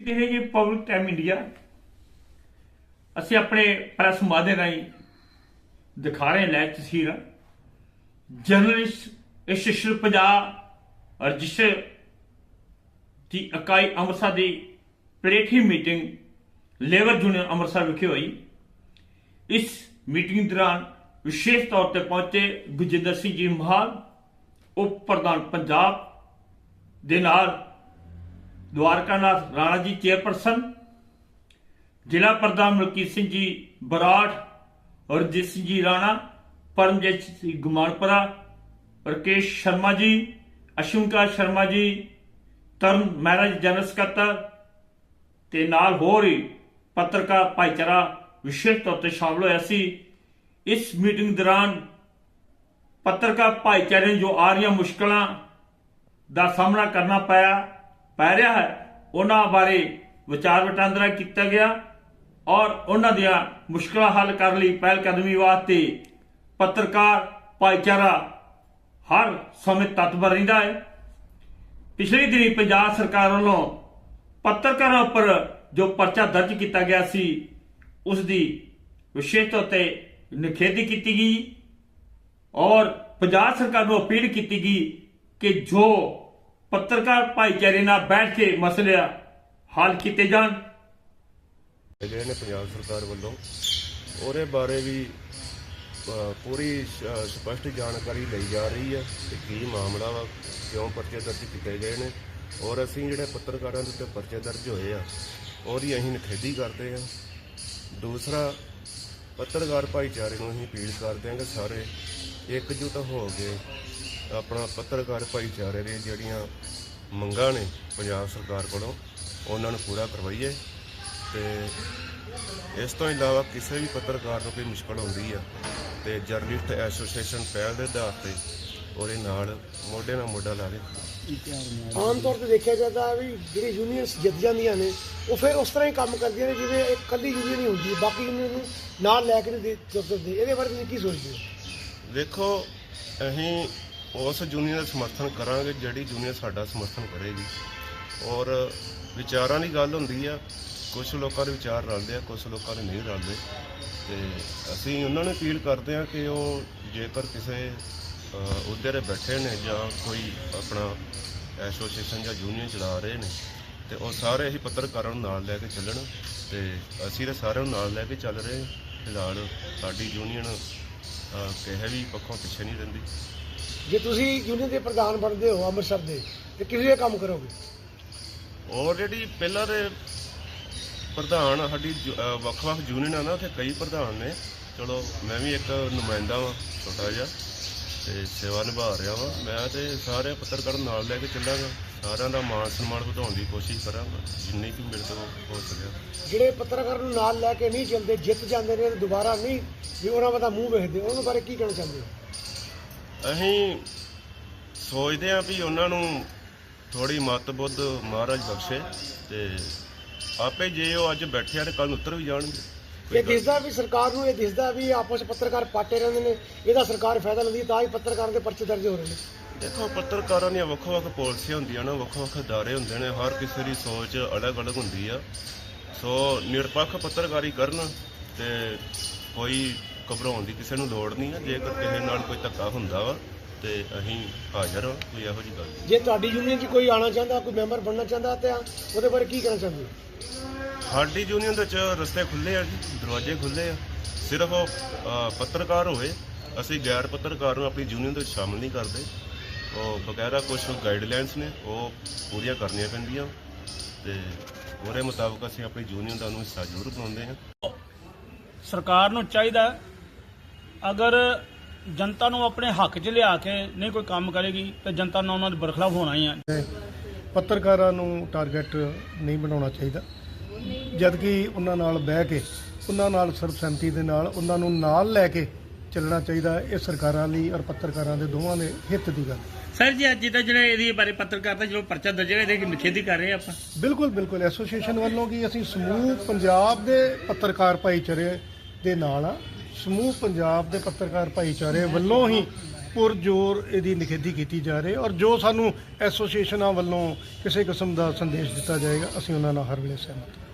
ਇਹ ਜੀ public time India ਅਸੀਂ ਆਪਣੇ ਪ੍ਰੈਸ ਮਾਧਿਅਮ ਰਾਹੀਂ ਦਿਖਾ ਰਹੇ ਲੈ ਤਸਵੀਰਾਂ। ਜਰਨਲਿਸਟ ਐਸੋਸੀਏਸ਼ਨ ਪੰਜਾਬ ਰਜਿਸਟਰ ਦੀ ਇਕਾਈ ਅੰਮ੍ਰਿਤਸਰ ਦੀ ਪਲੇਠੀ ਮੀਟਿੰਗ ਲੇਬਰ ਯੂਨੀਅਨ ਅੰਮ੍ਰਿਤਸਰ ਵਿਖੇ ਹੋਈ। ਇਸ ਮੀਟਿੰਗ ਦੌਰਾਨ ਵਿਸ਼ੇਸ਼ ਤੌਰ ਤੇ ਪਹੁੰਚੇ ਗੁਰਜਿੰਦਰ ਸਿੰਘ ਜੀ ਮਹਾਲ, ਉਪ ਪ੍ਰਧਾਨ ਪੰਜਾਬ ਦੇ ਨਾਲ ਦਵਾਰਕਾਨਾਥ ਰਾਣਾ ਜੀ ਚੇਅਰਪਰਸਨ, ਜ਼ਿਲ੍ਹਾ ਪ੍ਰਧਾਨ ਮਲਕੀਤ ਸਿੰਘ ਜੀ ਬਰਾੜ ਔਰਜੀਤ ਸਿੰਘ ਜੀ ਰਾਣਾ, ਪਰਮਜੀਤ ਸਿੰਘ ਗੁਮਾਨਪੁਰਾ, ਰਕੇਸ਼ ਸ਼ਰਮਾ ਜੀ, ਅਸ਼ੁੰਕਾ ਸ਼ਰਮਾ ਜੀ, ਤਰਨ ਮਹਾਰਾਜ ਜਨਰਲ ਸਕੱਤਰ ਤੇ ਨਾਲ ਹੋਰ ਹੀ ਪੱਤਰਕਾਰ ਭਾਈਚਾਰਾ ਵਿਸ਼ੇਸ਼ ਤੌਰ ਤੇ ਸ਼ਾਮਲ ਹੋਇਆ ਸੀ। ਇਸ ਮੀਟਿੰਗ ਦੌਰਾਨ ਪੱਤਰਕਾਰ ਭਾਈਚਾਰੇ ਨੂੰ ਜੋ ਆ ਰਹੀਆਂ ਮੁਸ਼ਕਲਾਂ ਦਾ ਸਾਹਮਣਾ ਕਰਨਾ ਪਿਆ ਪੈ ਰਿਹਾ ਹੈ। ਉਹਨਾਂ ਬਾਰੇ ਵਿਚਾਰ ਵਟਾਂਦਰਾ ਕੀਤਾ ਗਿਆ ਔਰ ਉਹਨਾਂ ਦੀਆਂ ਮੁਸ਼ਕਲਾਂ ਹੱਲ ਕਰਨ ਲਈ ਪਹਿਲ ਕਦਮੀ ਵਾਸਤੇ ਪੱਤਰਕਾਰ ਭਾਈਚਾਰਾ ਹਰ ਸਮੇਂ ਤਤਪਰ ਰਹਿੰਦਾ ਹੈ। ਪਿਛਲੇ ਦਿਨੀ ਪੰਜਾਬ ਸਰਕਾਰ ਵੱਲੋਂ ਪੱਤਰਕਾਰਾਂ ਉੱਪਰ ਜੋ ਪਰਚਾ ਦਰਜ ਕੀਤਾ ਗਿਆ ਸੀ ਉਸ ਦੀ ਵਿਸ਼ੇਸ਼ ਤੌਰ ਤੇ ਨਿਖੇਧੀ ਕੀਤੀ ਗਈ ਔਰ ਪੰਜਾਬ ਸਰਕਾਰ ਨੂੰ ਅਪੀਲ ਕੀਤੀ ਗਈ ਕਿ ਜੋ ਪੱਤਰਕਾਰ ਭਾਈਚਾਰੇ ਨਾਲ ਬੈਠ ਕੇ ਮਸਲੇ ਹੱਲ ਕੀਤੇ ਜਾਣ। ਜਿਹੜੇ ਨੇ ਪੰਜਾਬ ਸਰਕਾਰ ਵੱਲੋਂ ਉਹਦੇ ਬਾਰੇ ਵੀ ਪੂਰੀ ਸ਼- ਸਪਸ਼ਟ ਜਾਣਕਾਰੀ ਲਈ ਜਾ ਰਹੀ ਹੈ ਕਿ ਕੀ ਮਾਮਲਾ ਵਾ, ਕਿਉਂ ਪਰਚੇ ਦਰਜ ਕੀਤੇ ਗਏ ਨੇ। ਔਰ ਅਸੀਂ ਜਿਹੜੇ ਪੱਤਰਕਾਰਾਂ ਦੇ ਉੱਤੇ ਪਰਚੇ ਦਰਜ ਹੋਏ ਆ, ਉਹਦੀ ਅਸੀਂ ਨਿਖੇਧੀ ਕਰਦੇ ਆ। ਦੂਸਰਾ, ਪੱਤਰਕਾਰ ਭਾਈਚਾਰੇ ਨੂੰ ਅਸੀਂ ਅਪੀਲ ਕਰਦੇ ਹਾਂ ਕਿ ਸਾਰੇ ਇਕਜੁੱਟ ਹੋ ਕੇ ਆਪਣਾ ਪੱਤਰਕਾਰ ਭਾਈਚਾਰੇ ਦੀਆਂ ਜਿਹੜੀਆਂ ਮੰਗਾਂ ਨੇ ਪੰਜਾਬ ਸਰਕਾਰ ਕੋਲੋਂ ਉਹਨਾਂ ਨੂੰ ਪੂਰਾ ਕਰਵਾਈਏ ਤੇ ਇਸ ਤੋਂ ਇਲਾਵਾ ਕਿਸੇ ਵੀ ਪੱਤਰਕਾਰ ਨੂੰ ਕੋਈ ਮੁਸ਼ਕਲ ਹੁੰਦੀ ਆ ਤੇ ਜਰਨਲਿਸਟ ਐਸੋਸੀਏਸ਼ਨ ਪਹਿਲ ਦੇ ਆਧਾਰ ਤੇ ਉਹਦੇ ਨਾਲ ਮੋਢੇ ਨਾਲ ਮੋਢਾ ਲਾ ਕੇ ਆਮ ਤੌਰ ਤੇ ਦੇਖਿਆ ਜਾਂਦਾ ਵੀ ਜਿਹੜੀ ਯੂਨੀਅਨਸ ਜਿੱਤ ਜਾਂਦੀਆਂ ਨੇ ਉਹ ਫਿਰ ਉਸ ਤਰ੍ਹਾਂ ਹੀ ਕੰਮ ਕਰਦੀਆਂ ਨੇ ਜਿਵੇਂ ਇੱਕ ਕੱਲੀ ਯੂਨੀਅਨ ਹੀ ਹੁੰਦੀ ਹੈ ਬਾਕੀ ਯੂਨੀਅਨ ਨੂੰ ਨਾਲ ਲੈ ਕੇ ਦੇ ਤੁਰਦੇ ਇਹਦੇ ਬਾਰੇ ਤੁਸੀਂ ਕੀ ਸੋਚਦੇ ਹੋ? ਦੇਖੋ ਅਸੀਂ ਉਸ ਯੂਨੀਅਨ ਦਾ ਸਮਰਥਨ ਕਰਾਂਗੇ ਜਿਹੜੀ ਯੂਨੀਅਨ ਸਾਡਾ ਸਮਰਥਨ ਕਰੇਗੀ। ਔਰ ਵਿਚਾਰਾਂ ਦੀ ਗੱਲ ਹੁੰਦੀ ਆ ਕੁਝ ਲੋਕਾਂ ਦੇ ਵਿਚਾਰ ਰਲਦੇ ਆ ਕੁਝ ਲੋਕਾਂ ਦੇ ਨਹੀਂ ਰਲਦੇ। ਤੇ ਅਸੀਂ ਉਹਨਾਂ ਨੂੰ ਅਪੀਲ ਕਰਦੇ ਆ ਕਿ ਉਹ ਜੇਕਰ ਕਿਸੇ ਅਹ, ਅਹੁਦੇ ਬੈਠੇ ਨੇ ਜਾਂ ਕੋਈ ਆਪਣਾ ਐਸੋਸੀਏਸ਼ਨ ਜਾਂ ਯੂਨੀਅਨ ਚਲਾ ਰਹੇ ਨੇ ਤੇ ਉਹ ਸਾਰੇ ਹੀ ਪੱਤਰਕਾਰਾਂ ਨੂੰ ਨਾਲ ਲੈ ਕੇ ਚੱਲਣ ਤੇ ਅਸੀਂ ਤਾਂ ਸਾਰਿਆਂ ਨੂੰ ਨਾਲ ਲੈ ਕੇ ਚੱਲ ਰਹੇ ਹਾਂ। ਫਿਲਹਾਲ ਸਾਡੀ ਯੂਨੀਅਨ ਕਿਸੇ ਵੀ ਪੱਖੋਂ ਪਿੱਛੇ ਨਹੀਂ ਰਹਿੰਦੀ। ਜੇ ਤੁਸੀਂ ਯੂਨੀਅਨ ਦੇ ਪ੍ਰਧਾਨ ਬਣਦੇ ਹੋ ਅੰਮ੍ਰਿਤਸਰ ਦੇ ਤੇ ਜਿਹਾ ਕੰਮ ਕਰੋਗੇ? ਜਿਹੜੀ ਪਹਿਲਾਂ ਦੇ ਪ੍ਰਧਾਨ ਸਾਡੀ ਜੁ- ਅਹ ਵੱਖ-ਵੱਖ ਯੂਨੀਅਨ ਆ ਨਾ ਉੱਥੇ ਕਈ ਪ੍ਰਧਾਨ ਨੇ। ਚਲੋ ਮੈਂ ਵੀ ਇੱਕ ਨੁਮਾਇੰਦਾ ਵਾਂ ਛੋਟਾ ਜਿਹਾ ਤੇ ਸੇਵਾ ਨਿਭਾ ਰਿਹਾ ਵਾਂ। ਮੈਂ ਤੇ ਸਾਰੇ ਪੱਤਰਕਾਰ ਨੂੰ ਨਾਲ ਲੈ ਕੇ ਚੱਲਾਂਗਾ। ਸਾਰਿਆਂ ਦਾ ਮਾਣ ਸਨਮਾਨ ਵਧਾਉਣ ਦੀ ਕੋਸ਼ਿਸ਼ ਕਰਾਂਗਾ ਜਿੰਨੀ ਕੁ ਮੇਰੇ ਤੋਂ ਹੋ ਸਕਿਆ। ਜਿਹੜੇ ਪੱਤਰਕਾਰ ਨੂੰ ਨਾਲ ਲੈ ਕੇ ਨਹੀਂ ਚੱਲਦੇ ਜਿੱਤ ਜਾਂਦੇ ਨੇ ਤੇ ਦੁਬਾਰਾ ਨਹੀਂ ਵੀ ਉਹਨਾਂ ਦਾ ਮੂੰਹ ਵੇਖਦੇ ਉਹਨਾਂ ਬਾਰੇ ਕੀ ਕਹਿਣਾ ਚਾਹੁੰਦੇ ਹੋ? ਅਸੀਂ ਸੋਚਦੇ ਹਾਂ ਵੀ ਉਹਨਾਂ ਨੂੰ ਥੋੜੀ ਮਤਬੁੱਧ ਮਹਾਰਾਜ ਬਖਸ਼ੇ ਤੇ ਆਪੇ ਜੇ ਉਹ ਅੱਜ ਬੈਠੇ ਆ ਤੇ ਕੱਲ ਉੱਤਰ ਵੀ ਜਾਣਗੇ। ਇਹ ਦਿਸਦਾ ਵੀ ਸਰਕਾਰ ਨੂੰ ਇਹ ਦਿਸਦਾ ਵੀ ਆਪਸ ਪੱਤਰਕਾਰ ਪਾਟੇ ਰਹਿੰਦੇ ਨੇ ਇਹਦਾ ਸਰਕਾਰ ਫਾਇਦਾ ਲੈਂਦੀ ਤਾਂ ਹੀ ਪੱਤਰਕਾਰਾਂ ਦੇ ਪਰਚੇ ਦਰਜ ਹੋ ਰਹੇ ਨੇ। ਦੇਖੋ ਪੱਤਰਕਾਰਾਂ ਦੀਆਂ ਵੱਖੋ-ਵੱਖ ਪਾਲਿਸੀਆਂ ਹੁੰਦੀਆਂ ਨੇ ਵੱਖੋ-ਵੱਖ ਅਦਾਰੇ ਹੁੰਦੇ ਨੇ ਹਰ ਕਿਸੇ ਦੀ ਸੋਚ ਅਲੱਗ-ਅਲੱਗ ਹੁੰਦੀ ਆ। ਸੋ ਨਿਰਪੱਖ ਪੱਤਰਕਾਰੀ ਕਰਨ ਤੇ ਕੋਈ ਘਬਰਾਉਣ ਦੀ ਕਿਸੇ ਨੂੰ ਲੋੜ ਨਹੀਂ ਆ ਜੇਕਰ ਕਿਸੇ ਨਾਲ ਕੋਈ ਧੱਕਾ ਹੁੰਦਾ ਵਾ ਤੇ ਅਸੀਂ ਹਾਜ਼ਰ ਹਾਂ ਕੋਈ ਇਹੋ ਜਿਹੀ ਗੱਲ ਨਹੀਂ। ਜੇ ਤੁਹਾਡੀ ਯੂਨੀਅਨ 'ਚ ਕੋਈ ਆਣਾ ਚਾਹੁੰਦਾ ਕੋਈ ਮੈਂਬਰ ਬਣਨਾ ਚਾਹੁੰਦਾ ਤਾਂ ਉਹਦੇ ਬਾਰੇ ਕੀ ਕਹਿਣਾ ਚਾਹੁੰਦੇ ਹੋ? ਸਾਡੀ ਯੂਨੀਅਨ ਦੇ ਚ ਰਸਤੇ ਖੁੱਲੇ ਆ ਜੀ ਦਰਵਾਜ਼ੇ ਖੁੱਲੇ ਆ। ਸਿਰਫ ਉਹ ਅ, ਪੱਤਰਕਾਰ ਹੋਵੇ ਅਸੀਂ ਗੈਰ ਪੱਤਰਕਾਰ ਨੂੰ ਆਪਣੀ ਯੂਨੀਅਨ ਦੇ ਵਿੱਚ ਸ਼ਾਮਲ ਨਹੀਂ ਕਰਦੇ। ਉਹ ਬਕਾਇਦਾ ਕੁਝ ਗਾਈਡਲਾਈਨਸ ਨੇ ਉਹ ਪੂਰੀਆਂ ਕਰਨੀਆਂ ਪੈਂਦੀਆਂ। ਤੇ ਉਹਦੇ ਮੁਤਾਬਕ ਅਸੀਂ ਆਪਣੀ ਯੂਨੀਅਨ ਦਾ ਨੂੰ ਹਿੱਸਾ ਜ਼ਰੂਰ ਬਣਾਉਂਦੇ ਹਾਂ। ਸਰਕਾਰ ਨੂੰ ਚਾਹੀਦਾ ਹੈ, ਅਗਰ ਜਨਤਾ ਨੂੰ ਆਪਣੇ ਹੱਕ 'ਚ ਲਿਆ ਕੇ ਨਹੀਂ ਕੋਈ ਕੰਮ ਕਰੇਗੀ ਤੇ ਜਨਤਾ ਨੂੰ ਉਹਨਾਂ ਦੇ ਬਰਖਲਾਫ ਹੋਣਾ ਹੀ ਹੈ ਪੱਤਰਕਾਰਾਂ ਨੂੰ ਟਾਰਗੇਟ ਨਹੀਂ ਬਣਾਉਣਾ ਚਾਹੀਦਾ ਜਦ ਕਿ ਉਹਨਾਂ ਨਾਲ ਬਹਿ ਕੇ ਉਹਨਾਂ ਨਾਲ ਸਰਬਸੰਮਤੀ ਦੇ ਨਾਲ ਉਹਨਾਂ ਨੂੰ ਨਾਲ ਲੈ ਕੇ ਚੱਲਣਾ ਚਾਹੀਦਾ। ਇਹ ਸਰਕਾਰਾਂ ਲਈ ਔਰ ਪੱਤਰਕਾਰਾਂ ਦੇ ਦੋਵਾਂ ਦੇ ਹਿੱਤ ਦੀ ਗੱਲ ਹੈ। ਸਰ ਜੀ ਅੱਜ ਦਾ ਜਿਹੜਾ ਇਹਦੇ ਬਾਰੇ ਪੱਤਰਕਾਰ ਦਾ ਜੋ ਪਰਚਾ ਦਰਜ ਹੈ ਇਹਦੇ ਕੀ ਨਿਖੇਧੀ ਕਰ ਰਹੇ ਆਪਾਂ ਬਿਲਕੁਲ ਬਿਲਕੁਲ ਐਸੋਸੀਏਸ਼ਨ ਵੱਲੋਂ ਕੀ ਅਸੀਂ ਸਮੂਹ ਪੰਜਾਬ ਦੇ ਪੱਤਰਕਾਰ ਭਾਈਚਾਰੇ ਦੇ ਨਾਲ ਆ ਸਮੂਹ ਪੰਜਾਬ ਦੇ ਪੱਤਰਕਾਰ ਭਾਈਚਾਰੇ ਵੱਲੋਂ ਹੀ ਪੁਰਜੋਰ ਇਹਦੀ ਨਿਖੇਧੀ ਕੀਤੀ ਜਾ ਰਹੀ ਔਰ ਜੋ ਸਾਨੂੰ ਐਸੋਸੀਏਸ਼ਨਾਂ ਵੱਲੋਂ ਕਿਸੇ ਕਿਸਮ ਦਾ ਸੰਦੇਸ਼ ਦਿੱਤਾ ਜਾਏਗਾ, ਅਸੀਂ ਉਹਨਾਂ ਨਾਲ ਹਰ ਵੇਲੇ ਸਹਿਮਤ ਹਾਂ।